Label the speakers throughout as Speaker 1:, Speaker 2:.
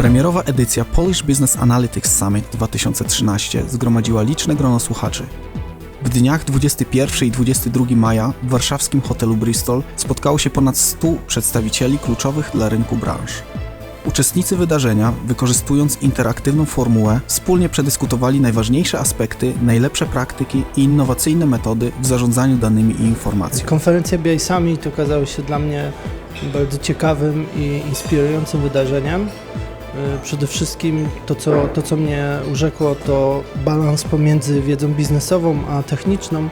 Speaker 1: Premierowa edycja Polish Business Analytics Summit 2013 zgromadziła liczne grono słuchaczy. W dniach 21 i 22 maja w warszawskim hotelu Bristol spotkało się ponad 100 przedstawicieli kluczowych dla rynku branż. Uczestnicy wydarzenia, wykorzystując interaktywną formułę, wspólnie przedyskutowali najważniejsze aspekty, najlepsze praktyki i innowacyjne metody w zarządzaniu danymi i informacją.
Speaker 2: Konferencja BI Summit okazała się dla mnie bardzo ciekawym i inspirującym wydarzeniem. Y, Przede wszystkim to co, to, co mnie urzekło, to balans pomiędzy wiedzą biznesową a techniczną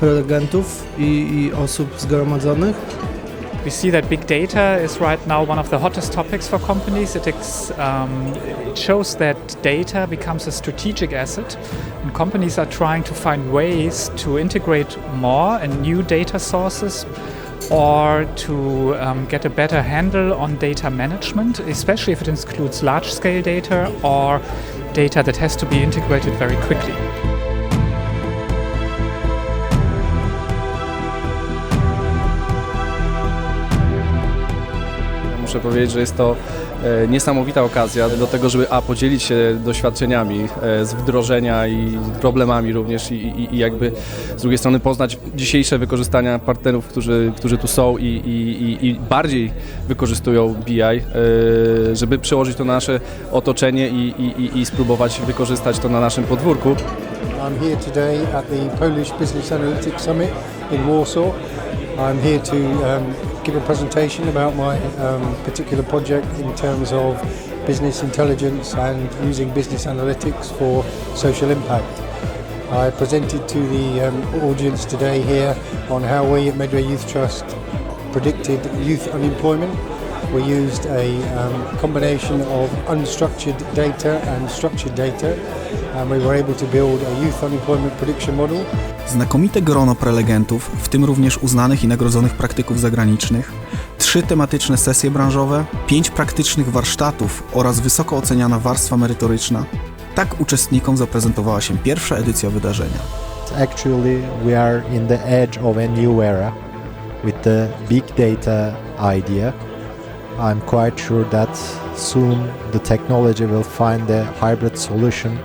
Speaker 2: prelegentów i, i osób zgromadzonych.
Speaker 3: We see that big data is right now one of the hottest topics for companies. It, um, it shows that data becomes a strategic asset, and companies are trying to find ways to integrate more and new data sources or to um, get a better handle on data management, especially if it includes large scale data or data that has to be integrated very quickly.
Speaker 4: Muszę powiedzieć, że jest to e, niesamowita okazja do tego, żeby a podzielić się doświadczeniami e, z wdrożenia i problemami również i, i, i jakby z drugiej strony poznać dzisiejsze wykorzystania partnerów, którzy, którzy tu są i, i, i- bardziej wykorzystują BI, e, żeby przełożyć to na nasze otoczenie i, i, i- i spróbować wykorzystać to na naszym podwórku.
Speaker 5: I'm here today at the Polish Business Analytics Summit in Warsaw. I'm here to um, give a presentation about my um, particular project in terms of business intelligence and using business analytics for social impact. I presented to the um, audience today here on how we at Medway Youth Trust predicted youth unemployment. We used a um, combination of unstructured data and structured data, and we were able to build a youth unemployment prediction model.
Speaker 1: Znakomite grono prelegentów, w tym również uznanych i nagrodzonych praktyków zagranicznych, trzy tematyczne sesje branżowe, pięć praktycznych warsztatów oraz wysoko oceniana warstwa merytoryczna. Tak uczestnikom zaprezentowała się pierwsza edycja wydarzenia.
Speaker 6: Actually, we are in the edge of a new era with the big data idea. I'm quite sure that soon the technology will find a hybrid solution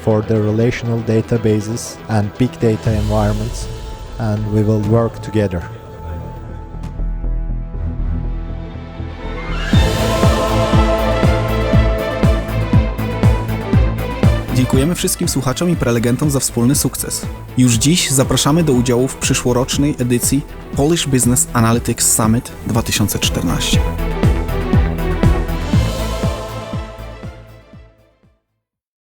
Speaker 6: for the relational databases and big data environments, and we will work together.
Speaker 1: Dziękujemy wszystkim słuchaczom i prelegentom za wspólny sukces. Już dziś zapraszamy do udziału w przyszłorocznej edycji Polish Business Analytics Summit 2014.